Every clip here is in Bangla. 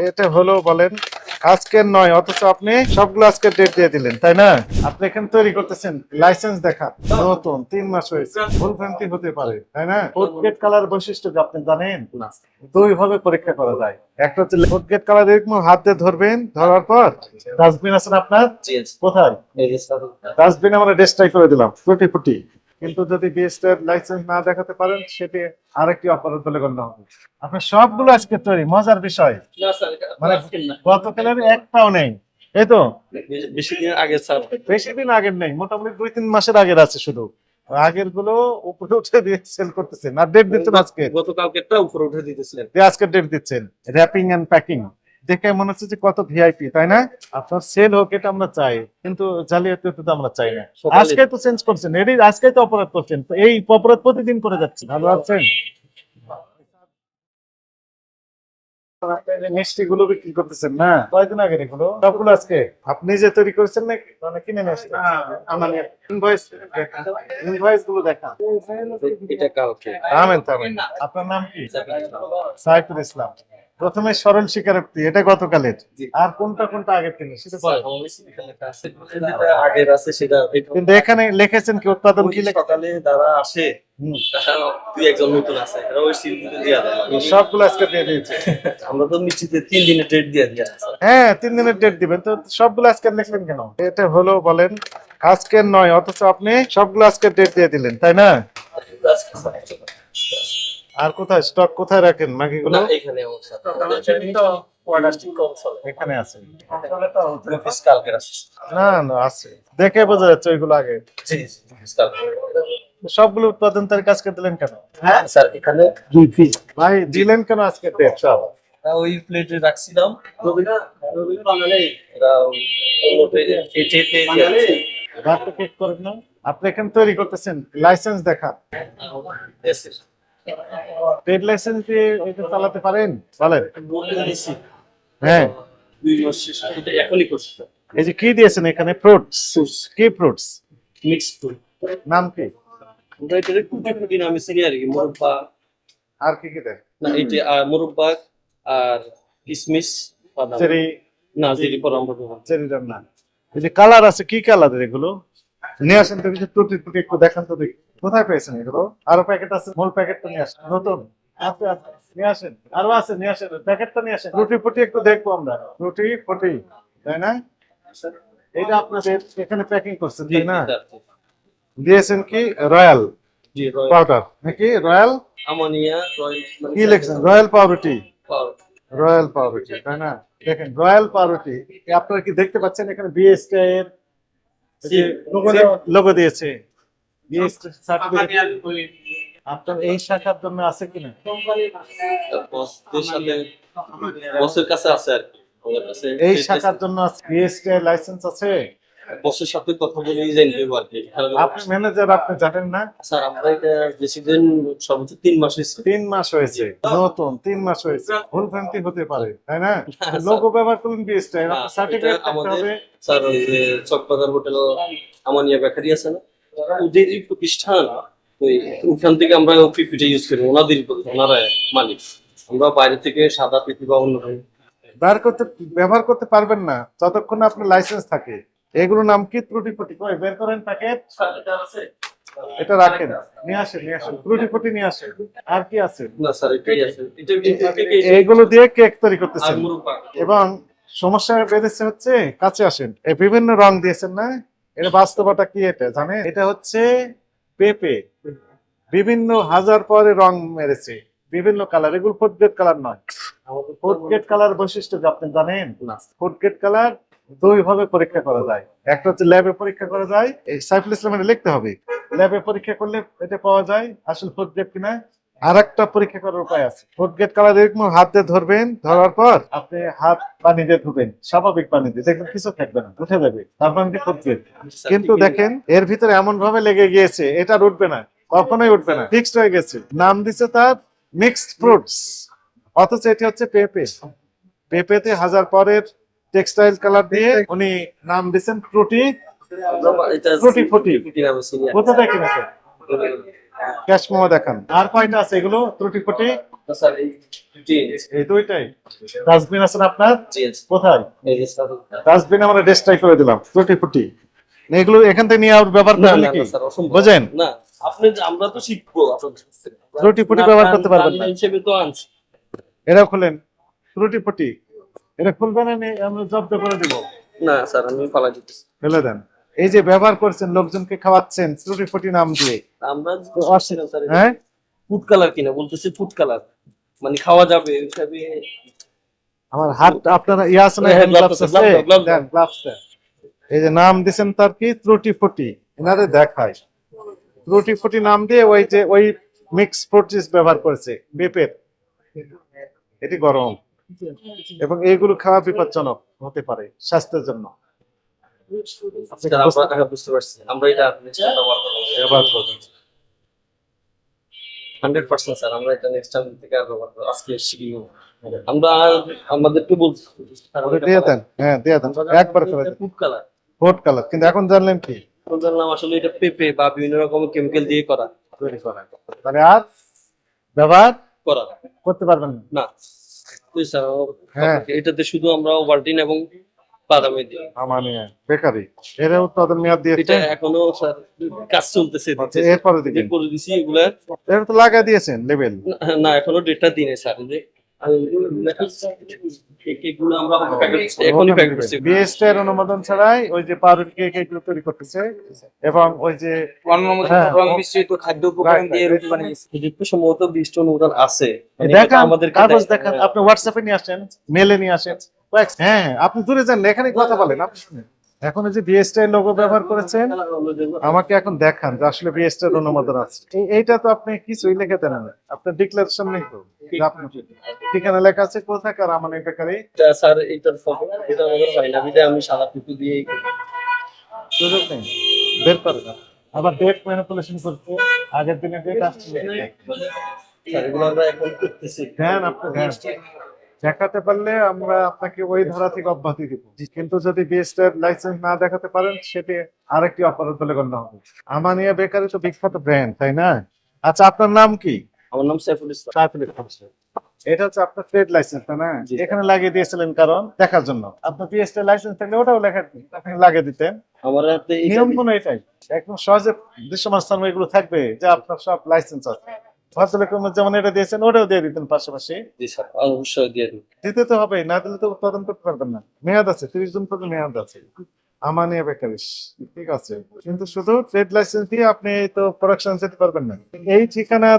এটা হলো বলেন আজকের নয় অথচ আপনি সবগুলো আজকে ডেট দিয়ে দিলেন তাই না? আপনি এখানে তৈরি করতেছেন লাইসেন্স দেখা নতুন তিন মাস হয়েছে ভুল ভ্রান্তি হতে পারে তাই না? ফুড কালার বৈশিষ্ট্য কি আপনি জানেন? দুই ভাবে পরীক্ষা করা যায়। একটা হচ্ছে ফুড কালার এরকম হাত দিয়ে ধরবেন ধরার পর ডাস্টবিন আছে না আপনার কোথায়? ডাস্টবিন আমরা ডেস্ট্রাই করে দিলাম ফুটি ফুটি। কিন্তু যদি বিএসটার লাইসেন্স না দেখাতে পারেন সেটি আরেকটি অপরাধ বলে গণ্য হবে। আপনার সবগুলো আজকে তৈরি মজার বিষয়। মানে গতকালের একটাও নেই। এই তো? বেশি দিন আগে স্যার। বেশি দিন আগের নেই মোটামুটি দুই তিন মাসের আগের আছে শুধু। আগেরগুলো উপরে উঠে দিয়ে সেল করতেছেন। আর ডেট দিচ্ছেন আজকে? গতকালকেটা উপরে উঠে দিতেছিলেন। আজকে ডেট দিচ্ছেন। র্যাপিং এন্ড প্যাকিং দেখে মনে হচ্ছে যে কত ভিআইপি তাই না? আপনার সেল হোক এটা আমরা চাই কিন্তু জালিয়াতি তো আমরা চাই না। আজকে তো চেঞ্জ করছেন এটাই আজকে তো অপরাধ করছেন তো এই অপরাধ প্রতিদিন করে যাচ্ছে ভালো আছেন? মিষ্টি গুলো বিক্রি করতেছেন না? কয়দিন আগে এগুলো? সবগুলো আজকে। আপনি যে তৈরি করেছেন নাকি? মানে কিনে নিয়ে আসছেন? ইনভয়েস ইনভয়েসগুলো দেখা। এটা কালকে। থামেন থামেন আপনার নাম কি? সাইফুল ইসলাম। প্রথমে সরল স্বীকারোক্তি এটা গতকালের। আর কোনটা কোনটা আগের থেকে সেটা আগের আছে সেটা কিন্তু এখানে লিখেছেন কি উৎপাদন কি সকালে যারা আসে দুই একজন নতুন আছে এরা ওই সিলগুলো দিয়ে দেয় সবগুলো আজকে দিয়ে দিয়েছে। আমরা তো মিষ্টিতে তিন দিনের ডেট দিয়ে দিয়ে হ্যাঁ তিন দিনের ডেট দিবেন। তো সবগুলো আজকে লিখলেন কেন? এটা হলো বলেন আজকের নয় অথচ আপনি সবগুলো আজকে ডেট দিয়ে দিলেন তাই না? আজকে স্যার। আর কোথায়? স্টক কোথায় রাখেন? বাকিগুলো না এখানে এখানে আছে। না না আছে। দেখে বোঝা যাচ্ছে ওইগুলো আগে। সবগুলো উৎপাদন তারিখ আজকে দিলেন কেন? হ্যাঁ স্যার এখানে দুই পিস ভাই দিলেন কেন আজকে সব ওই প্লেটে রাখছিলাম। আপনি এখানে তৈরি করতেছেন। লাইসেন্স দেখা। এসে ট্রেড লাইসেন্স দিয়ে এটা চালাতে পারেন? বলেন। হ্যাঁ। দুই মাস শেষ এখনই করছি। এই যে কি দিয়েছেন এখানে? ফ্রুটস কি ফ্রুটস মিক্স ফুড নাম কি? আমরা এটা কুটি কুটি নামে চিনি আর কি মুরব্বা। আর কি কি দেয়? না এটা আর মুরব্বা আর কিসমিস বাদাম। চেরি। না পর আমরা এই যে কালার আছে কি কালারের এগুলো? নিয়ে আসেন তো কিছু টুটি টুটি একটু দেখান তো দেখি। কোথায় পেয়েছেন এগুলো? আরও প্যাকেট আছে মূল প্যাকেটটা নিয়ে আসেন নতুন? নিয়ে আসেন আরও আছে নিয়ে আসেন প্যাকেটটা নিয়ে আসেন। রুটি ফুটি একটু দেখব আমরা। রুটি ফুটি তাই না? এটা আপনাদের এখানে প্যাকিং করছেন তাই না? দিয়েছেন কি? রয়্যাল? পাউডার। নাকি রয়্যাল? আমানিয়া রয়্যাল কি লিখছেন? রয়্যাল পাউরুটি। রয়্যাল পাউরুটি তাই না? দেখেন রয়্যাল পাউরুটি। আপনারা কি দেখতে পাচ্ছেন? এখানে বিএসটি এর লোগো দিয়েছে। আপনার এই শাখার জন্য আছে কিনা বসদের সাথে বসের কাছে আছে আর কি এই শাখার জন্য লাইসেন্স আছে? বসের সাথে কথা বলে জানি দেবো আপনি ম্যানেজার আপনি জানেন না? স্যার আমরা এটা বেশি সর্বোচ্চ তিন মাস হয়েছে। তিন মাস হয়েছে নতুন তিন মাস হয়েছে। ভুল ভ্রান্তি হতে পারে তাই না। লোগো ব্যবহার করুন বিএসটি সার্টিফিকেট আমাদের- স্যার ওই যে চকবাজার হোটেল আমানিয়া বেকারি আছে না? প্রতিষ্ঠান ওই ওখান থেকে আমরা পিপিটা ইউজ করি ওনাদের ওনারা মালিক। আমরা বাইরে থেকে সাদা পিপি বা অন্য বার করতে ব্যবহার করতে পারবেন না যতক্ষণ না আপনার লাইসেন্স থাকে। এগুলো নাম কি? ত্রুটি ফুটি কই বের করেন প্যাকেট এটা রাখেন নিয়ে আসেন নিয়ে আসেন। ত্রুটি ফুটি নিয়ে আসেন। আর কি আছে? না স্যার এটাই আছে। এটা এ- এইগুলো দিয়ে কেক তৈরি করতেছেন। এবং সমস্যা বেঁধেছে হচ্ছে কাছে আসেন। এই বিভিন্ন রং দিয়েছেন না? এটা বাস্তবতা কি এটা জানেন? এটা হচ্ছে পেপে। বিভিন্ন হাজার পরে রং মেরেছে। বিভিন্ন কালার এগুলো ফুড গ্রেড কালার নয়। ফুড গ্রেড কালার বৈশিষ্ট্য আপনি জানেন? ফুড গ্রেড কালার দুই ভাবে পরীক্ষা করা যায়। একটা হচ্ছে ল্যাবে পরীক্ষা করা যায়। এই সাইফুল ইসলামের লিখতে হবে। ল্যাবে পরীক্ষা করলে এটা পাওয়া যায়। আসল ফুড গ্রেড কিনা? আর একটা পরীক্ষা করার উপায় আছে। ফুড গ্রেড কালার এরকম হাত দিয়ে ধরবেন ধরার পর আপনি হাত পানি দিয়ে ধুবেন স্বাভাবিক পানি দিয়ে। দেখবেন কিছু থাকবে না উঠে যাবে তারপর ফুড গ্রেড স্যার, কিন্তু দেখেন এর ভিতরে এমন ভাবে লেগে গিয়েছে এটা উঠবে না কখনোই উঠবে না ফিক্সড হয়ে গেছে। নাম দিছে তার মিক্সড ফ্রুটস অথচ এটি হচ্ছে পেঁপে। পেঁপেতে হাজার পরের টেক্সটাইল কালার দিয়ে উনি নাম দিচ্ছেন ফ্রুটি এটা ফুটি। কোথা থেকে কিনেছেন? ক্যাশ মেমো দেখান। আর কয়টা আছে এগুলো? ত্রুটি ফুটি এই দুইটাই? ডাস্টবিন আপনার? কোথায়? ডাস্টবিন আমরা ডেস্ট্রাই করে দিলাম। ত্রুটি ফুটি এগুলো এখান থেকে নিয়ে আর ব্যবহার নাকি বোঝেন? না আপনি আমরা তো শিখব আপনার ত্রুটি ফুটি ব্যবহার করতে পারবেন না না। হিসেবে তো আনছি। এটা খুলেন। ত্রুটি ফুটি এটা খুলবেন না আমরা জব্দ করে দিব। না স্যার আমি পালা দিতেছি। ফেলে দেন। এই যে ব্যবহার করছেন লোকজনকে খাওয়াচ্ছেন ত্রুটি ফুটি নাম দিয়ে। আমরা হ্যাঁ? ফুড কালার কিনা বলতেছি ফুড কালার মানে খাওয়া যাবে হিসাবে। আমার হাত আপনারা ইয়ে আছে না গ্লাভস আছে। এই যে নাম তার কি? ত্রুটি ফুটি। এনারে দেখায় ত্রুটি ফুটি নাম দিয়ে ওই যে ওই মিক্স প্রোটিস ব্যবহার করেছে বেপের। এটি গরম। এবং এইগুলো খাওয়া বিপজ্জনক হতে পারে স্বাস্থ্যের জন্য। বুঝতে পারছি। আমরা এটা next time ব্যবহার করব। ব্যবহার করবেন হান্ড্রেড পার্সেন্ট স্যার আমরা এটা নেক্সট টাইম থেকে আর আজকে শিখি আমরা আমাদেরকে বলছি দিয়ে দেন। হ্যাঁ দিয়ে দেন। একবার করে ফুড কালার হোট কালার কিন্তু এখন জানলেন কি? আসলে এটা পেঁপে বা বিভিন্ন রকমের কেমিক্যাল দিয়ে করা। তৈরি করা। তাহলে আর ব্যবহার করা। করতে পারবেন না। না। স্যার হ্যাঁ। এটাতে শুধু আমরা ওভারটিন এবং বাদামে দিই মানে বেকারি। এর উৎপাদন মেয়াদ এটা এখনও স্যার কাজ চলতেছে আচ্ছা, এরপরে যে করে দিছি এগুলা। এর তো লাগাই দিয়েছেন লেভেল না- না এখনও ডেটটা দিনে স্যার। যে এগুলো আমরা প্যাকেট এখনই প্যাকেট করছি। বিএসটি এর অনুমোদন ছাড়াই ওই যে পাউরুটি কেক এগুলো তৈরি করতেছে এবং ওই যে হ্যাঁ। মিশ্রিত খাদ্য উপকরণ দিয়ে রুটি বানিয়েছি সম্ভবত বিশটা অনুদান আছে। মানে দেখান কাগজ দেখান। আপনি হোয়াটসঅ্যাপে নিয়ে আসেন মেলে নিয়ে আসেন। হ্যাঁ আপনি দূরে যান এখানে কথা বলেন আপনি শুনেন। এখন যে বিএসটাই লোগো ব্যবহার করেছেন আমাকে এখন দেখান যে আসলে বিএসটি এর অনুমোদন আছে। এই- এইটা তো আপনি কিছুই লিখে দেন না। আপনার ডিক্লারেশন নেই তো। ঠিকানা লেখা আছে কোথাকার আমার বেকারি এটা স্যার এইটার ফটো। এটা আমাদের হয় না আমি সাদা পিপু দিয়ে সুযোগ নেই। বের করে দাও। আবার ডেট ম্যানিপুলেশন করতে। আগের দিনে ডেট আসছে। স্যার এগুলো আমরা এখন করতেছি। দেন আপনি দেন দেখাতে পারলে আমরা আপনাকে ওই ধারা থেকে অব্যাহতি দিব। কিন্তু যদি বিএসটার লাইসেন্স না দেখাতে পারেন সেটি আরেকটি অপরাধ বলে গণ্য হবে। আমানিয়া বেকারি তো বিখ্যাত ব্র্যান্ড তাই না? আচ্ছা আপনার নাম কি? আমার নাম সাইফুল ইসলাম। সাইফুল ইসলাম এটা হচ্ছে আপনার ট্রেড লাইসেন্স তাই না। এখানে লাগিয়ে দিয়েছিলেন কারণ দেখার জন্য। আপনার বিএসটার লাইসেন্স থাকলে ওটাও লেখা আপনি লাগিয়ে দিতেন। আমার হাতে নিয়ম কোনো এটাই। একদম সহজে দৃশ্যমান স্থান এগুলো থাকবে যে আপনার সব লাইসেন্স আছে। ভদ্রলোকের যেমন এটা দিয়েছেন ওটাও দিয়ে দিতেন পাশাপাশি। অবশ্যই দিয়ে দিন। দিতে তো হবে না দিলে তো উৎপাদন করতে পারবেন না। মেয়াদ আছে তিরিশ জন পর্যন্ত মেয়াদ আছে। আমানিয়া বেকারিস ঠিক আছে। কিন্তু শুধু ট্রেড লাইসেন্স দিয়ে আপনি তো প্রোডাকশন যেতে পারবেন না। এই ঠিকানা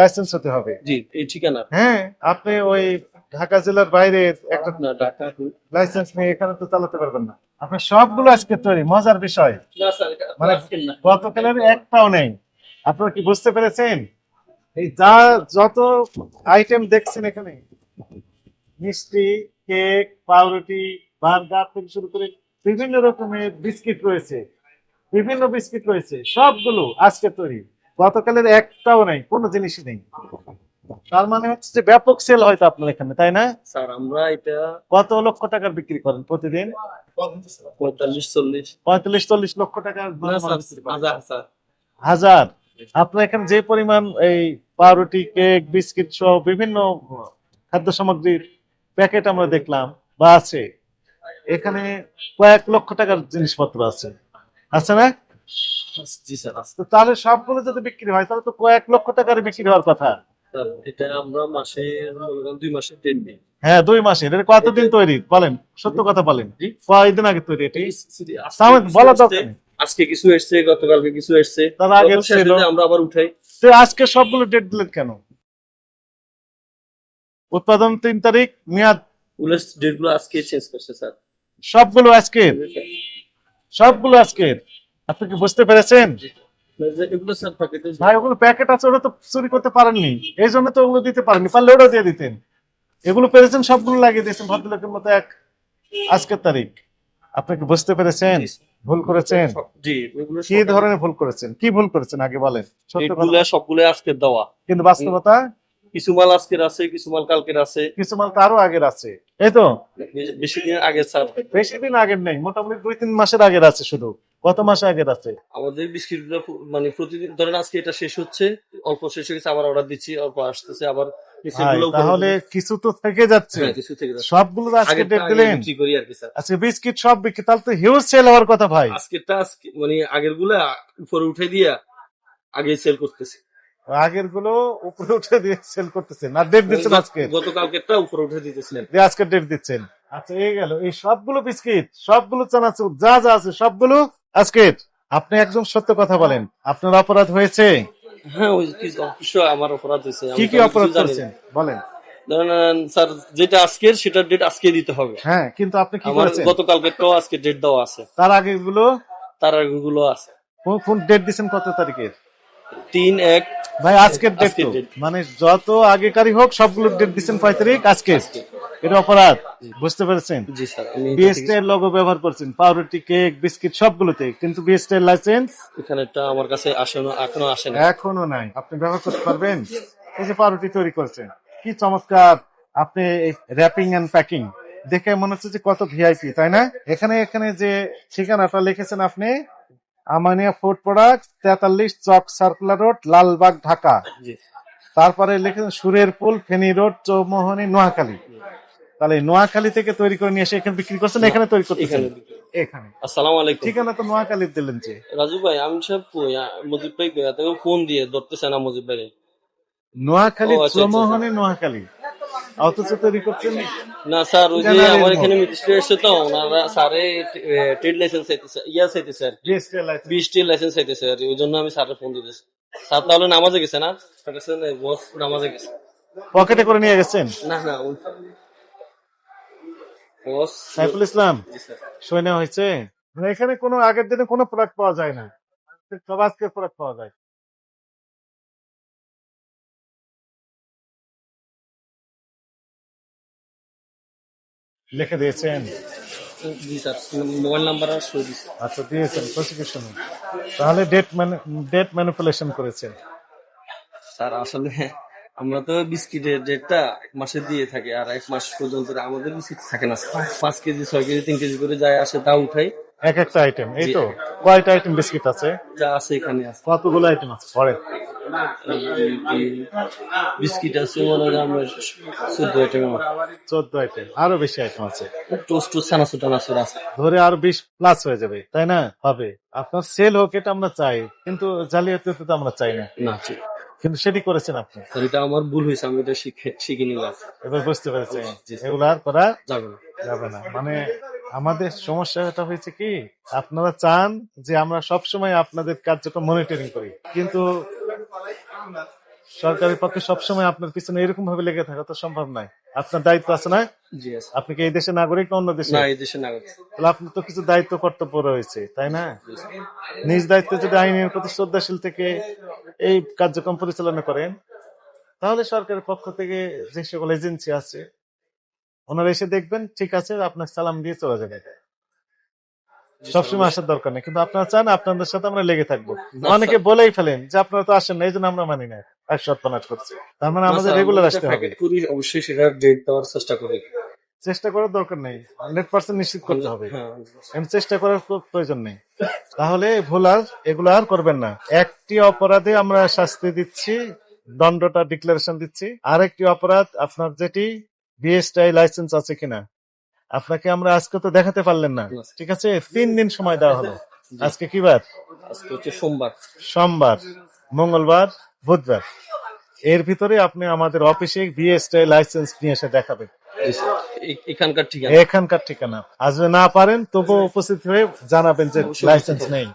লাইসেন্স হতে হবে। জি এই ঠিকানা। হ্যাঁ আপনি ওই ঢাকা জেলার বাইরে একটা না ঢাকা লাইসেন্স নিয়ে এখানে তো চালাতে পারবেন না। আপনার সবগুলো আজকে তৈরি মজার বিষয়। মানে গতকালের একটাও নেই। আপনারা কি বুঝতে পেরেছেন? এই যা যত আইটেম দেখছেন এখানে মিষ্টি কেক পাউরুটি বার্গার থেকে শুরু করে বিভিন্ন রকমের বিস্কিট রয়েছে বিভিন্ন বিস্কিট রয়েছে সবগুলো আজকে তৈরি। গতকালের একটাও নেই কোনো জিনিসই নেই। তার মানে হচ্ছে যে ব্যাপক সেল হয়তো আপনার এখানে তাই না? স্যার আমরা এটা কত লক্ষ টাকার বিক্রি করেন প্রতিদিন? পঁয়তাল্লিশ চল্লিশ। পঁয়তাল্লিশ চল্লিশ লক্ষ টাকার হাজার হাজার? আপনার এখানে যে পরিমাণ এই পাউরুটি কেক বিস্কিট সহ বিভিন্ন খাদ্য সামগ্রীর প্যাকেট আমরা দেখলাম বা আছে এখানে কয়েক লক্ষ টাকার জিনিসপত্র আছে। আছে না? জি স্যার তাহলে সবগুলো যদি বিক্রি হয় তাহলে তো কয়েক লক্ষ টাকার বিক্রি হওয়ার কথা। এটা আমরা মাসে দুই মাসে তিন দিন হ্যাঁ দুই এটা কতদিন তৈরি? বলেন সত্য কথা বলেন। জি। কয়দিন আগে তৈরি এটি? বলা দরকার। আজকে কিছু এসছে গতকালকে কিছু এসছে। তার আগে ছিল। আমরা আবার উঠাই। তো আজকে সবগুলো ডেট দিলেন কেন? উৎপাদন তিন তারিখ মেয়াদ। উলেস ডেট আজকে চেঞ্জ করছে স্যার। সবগুলো আজকের? সবগুলো আজকের? আপনি কি বুঝতে পেরেছেন? এগুলো স্যার প্যাকেটে ভাই ওগুলো প্যাকেট আছে ওটা তো চুরি করতে পারেননি। এই জন্য তো ওগুলো দিতে পারেননি পারলে দিয়ে দিতেন। এগুলো পেরেছেন সবগুলো লাগিয়ে দিয়েছেন ভদ্রলোকের মতো এক আজকের তারিখ। আপনি কি বুঝতে পেরেছেন? ভুল করেছেন? জি কি ধরনের ভুল করেছেন? কি ভুল করেছেন আগে বলেন সবগুলো আজকে দেওয়া। কিন্তু বাস্তবতা? কিছু মাল আজকের আছে কিছু মাল কালকের আছে। কিছু মাল তো আগের আছে। এই তো? বেশি দিন আগে স্যার বেশি দিন আগের নেই মোটামুটি দুই তিন মাসের আগের আছে শুধু। কত মাস আগের আছে? আমাদের বিস্কিটগুলো পু- মানে প্রতিদিন ধরেন আজকে এটা শেষ হচ্ছে অল্প শেষ হয়ে গেছে আবার অর্ডার দিচ্ছি অল্প আসতেছে আবার তাহলে কিছু তো থেকে যাচ্ছে। হ্যাঁ। সবগুলো আজকে ডেট দিলেন। আচ্ছা বিস্কিট সব বিক্রি তাহলে তো হিউজ সেল হওয়ার কথা ভাই। আজকে মানে আগেরগুলা উপরে উঠে দিয়া আগে সেল করতেছি। আগেরগুলো উপরে উঠে দিয়ে সেল করতেছেন। আর ডেট দিচ্ছেন আজকে? গতকালকেরটা উপরে উঠে দিতেছিলেন। আজকে ডেট দিচ্ছেন। আচ্ছা এই গেল। এই সবগুলো বিস্কিট সবগুলো চানাচুর যা যা আছে সবগুলো আজকে আপনি একদম সত্য কথা বলেন। আপনার অপরাধ হয়েছে? হ্যাঁ ওই আমার অপরাধ হয়েছে কি কি অপরাধ কিছু জানি না। করেছেন? বলেন। স্যার যেটা আজকের সেটার ডেট আজকে দিতে হবে। হ্যাঁ কিন্তু আপনি কি গতকালকেরটাও আজকে ডেট দেওয়া আছে। তার আগে গুলো তার আগেগুলো আছে। কোন- ডেট কত তারিখের? তিন এক। ভাই আজকের ডেট। মানে যত আগেকারই হোক সবগুলো ডেট দিচ্ছেন কয় তারিখ? আজকে। এটা অপরাধ। বুঝতে পেরেছেন? জি স্যার আমি বিএসটি এর লোগো ব্যবহার করছেন। পাউরুটি কেক বিস্কিট সবগুলোতে। কিন্তু বিএসটি এর লাইসেন্স এখানেটা আমার কাছে আসে না এখনও আসে না। এখনও নাই। আপনি ব্যবহার করতে পারবেন? এই যে পাউরুটি তৈরি করছেন কি চমৎকার! আপনি র্যাপিং এন্ড প্যাকিং দেখে মনে হচ্ছে যে কত ভিআইপি তাই না? এখানে এখানে যে ঠিকানাটা লিখেছেন আপনি আমানিয়া ফুড প্রোডাক্ট তেতাল্লিশ চক সার্কুলার রোড লালবাগ ঢাকা। তারপরে লিখেছেন সুরের পুল ফেনী রোড চৌমোহনী নোয়াখালী। তাহলে নোয়াখালী থেকে তৈরি করে নিয়ে এসে এখানে বিক্রি করছেন এখানে তৈরি করতেছেন? এখানে আসসালামু আলাইকুম। ঠিকানা তো নোয়াখালীর দিলেন যে। রাজু ভাই আমি সব মুজিব ভাই তাকে ফোন দিয়ে ধরতেছে না মুজিব ভাই। নোয়াখালী আচ্ছা, আচ্ছা, চৌমোহনী নোয়াখালী। অথচ তৈরি করছেন? না স্যার ওই যে আমার এখানে মিনিস্ট্রি তো ওনারা স্যারে ট্রেড লাইসেন্স চাইতেছে ইয়া চাইতেছে আর জিএসটি লাইসেন্স চাইতেছে আর ওই জন্য আমি স্যারের ফোন দিতেছি। স্যার তাহলে নামাজে গেছে না? বস নামাজে গেছে। পকেটে করে নিয়ে গেছেন? না না সাইফুল ইসলাম নেওয়া হয়েছে? মানে এখানে কোনো আগের দিনে কোনো প্রোডাক্ট পাওয়া যায় না। সব আজকের প্রোডাক্ট পাওয়া যায়। লিখে দিয়েছেন। মোবাইল নাম্বার আচ্ছা দিয়েছেন প্রসিকিউশন তাহলে ডেট ডেট ম্যানিপুলেশন করেছেন। স্যার আসলে আমরা তো বিস্কিটের ডেটটা এক মাসে দিয়ে থাকি আর এক মাস পর্যন্ত আমাদের বিস্কিট থাকে না। পাঁচ কেজি ছয় কেজি তিন কেজি করে যায় আসে তা উঠাই। এক একটা আইটেম এই তো কয়টা আইটেম বিস্কিট আছে? যা আছে এখানে আছে। কতগুলো আইটেম আছে? পরে বিস্কিট আছে মনে হয় আমরা চোদ্দ আইটেম চোদ্দ আইটেম আরও বেশি আইটেম আছে। টোস্ট টোস্ট সানাসুর টানাসুর আছে। ধরে আরও বিশ প্লাস হয়ে যাবে তাই না? হবে। আপনার সেল হোক এটা আমরা চাই কিন্তু জালিয়াতি তো আমরা চাই না। না কিন্তু সেটি করেছেন আপনি। এটা আমার ভুল হয়েছে আমি এটা শিখে শিখে নিলাম। এবার বুঝতে পেরেছেন। জি, এগুলো আর করা যাবে না। যাবে না। মানে আমাদের সমস্যা এটা হয়েছে কি আপনারা চান যে আমরা সবসময় আপনাদের কার্যক্রম মনিটরিং করি। কিন্তু সরকারের পক্ষে সবসময় আপনার পিছনে এরকম ভাবে লেগে থাকা তো সম্ভব নয়। আপনার দায়িত্ব আছে না? আপনি কি এই দেশের নাগরিক না অন্য দেশে তাহলে আপনার তো কিছু দায়িত্ব কর্তব্য রয়েছে তাই না? নিজ দায়িত্বে যদি আইনের প্রতি শ্রদ্ধাশীল থেকে এই কার্যক্রম পরিচালনা করেন তাহলে সরকারের পক্ষ থেকে যে সকল এজেন্সি আছে ওনারা এসে দেখবেন ঠিক আছে আপনার সালাম দিয়ে চলে যাবে। সবসময় আসার দরকার নেই কিন্তু আপনারা চান আপনাদের সাথে আমরা লেগে থাকব। অনেকে বলেই ফেলেন যে আপনারা তো আসেন না এই জন্য আমরা মানি না। সৎপনাশ করছে তার মানে আমাদের রেগুলার আসতে হবে। করি অবশ্যই সেটা ডেট দেওয়ার চেষ্টা করি। চেষ্টা করার দরকার নেই। হান্ড্রেড পার্সেন্ট নিশ্চিত করতে হবে। হ্যাঁ। এম চেষ্টা করার প্রয়োজন নেই। তাহলে ভুল আর এগুলো আর করবেন না। একটি অপরাধে আমরা শাস্তি দিচ্ছি দণ্ডটা ডিক্লারেশন দিচ্ছি। আরেকটি অপরাধ আপনার যেটি বিএসটাই লাইসেন্স আছে কিনা। আপনাকে আমরা আজকে তো দেখাতে পারলেন না। ঠিক আছে? তিন দিন সময় দেওয়া হলো। আজকে কি বার? আজকে হচ্ছে সোমবার। সোমবার। মঙ্গলবার। বুধবার। এর ভিতরে আপনি আমাদের অফিসে বিএসটাই লাইসেন্স নিয়ে এসে দেখাবেন। এখানকার ঠিকানা। এখানকার ঠিকানা। আজ না পারেন তবুও উপস্থিত হয়ে জানাবেন যে লাইসেন্স নেই।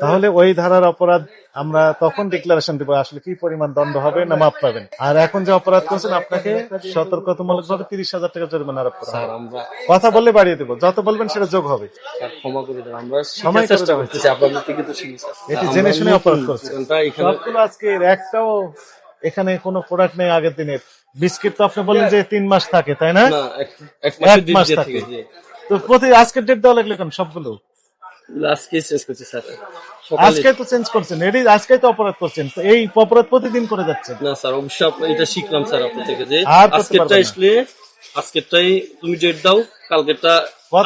তাহলে ওই ধারার অপরাধ আমরা তখন ডিক্লারেশন দেবো আসলে কি পরিমাণ দণ্ড হবে না মাপ পাবেন। আর এখন যে অপরাধ করছেন আপনাকে সতর্কতামূলক ভাবে তিরিশ হাজার টাকা জরিমানা আরোপ করা কথা বললে বাড়িয়ে দেবো যত বলবেন সেটা যোগ হবে। এটি জেনে শুনে অপরাধ করছে। সবগুলো আজকে একটাও এখানে কোনো প্রোডাক্ট নেই আগের দিনের। বিস্কিট তো আপনি বললেন যে তিন মাস থাকে তাই না? না এক- মাস থাকে। তো প্রতি আজকের ডেট দেওয়া লাগল কেন সবগুলো? আজকে করছি স্যার। আজকে তো চেঞ্জ করছেন এটি আজকে তো অপরাধ করছেন। তো এই অপরাধ প্রতিদিন করে যাচ্ছেন? না স্যার অবশ্যই এটা শিখলাম স্যার আপনার থেকে যে আজকেরটা আসলে আজকেরটাই তুমি ডেট দাও কালকেরটা হ্যাঁ।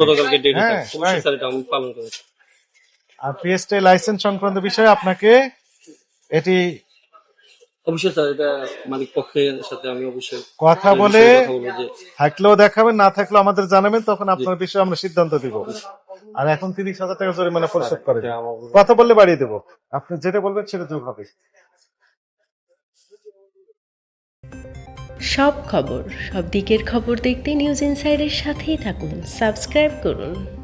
গতকালকে ডেট হ্যাঁ, অবশ্যই স্যার এটা আমি পালন আর পিএসটি লাইসেন্স সংক্রান্ত বিষয়ে আপনাকে এটি অবশ্যই স্যার এটা মালিক পক্ষের সাথে আমি অবশ্যই কথা বলে থাকলেও দেখাবেন না থাকলেও আমাদের জানাবেন তখন আপনার বিষয়ে আমরা সিদ্ধান্ত দিব। আর এখন তিরিশ হাজার টাকা জরিমানা পরিশোধ করে। কথা বললে বাড়িয়ে দেবো। আপনি যেটা বলবেন সেটা যোগ হবে। সব খবর সব দিকের খবর দেখতে নিউজ ইনসাইডের সাথেই থাকুন। সাবস্ক্রাইব করুন।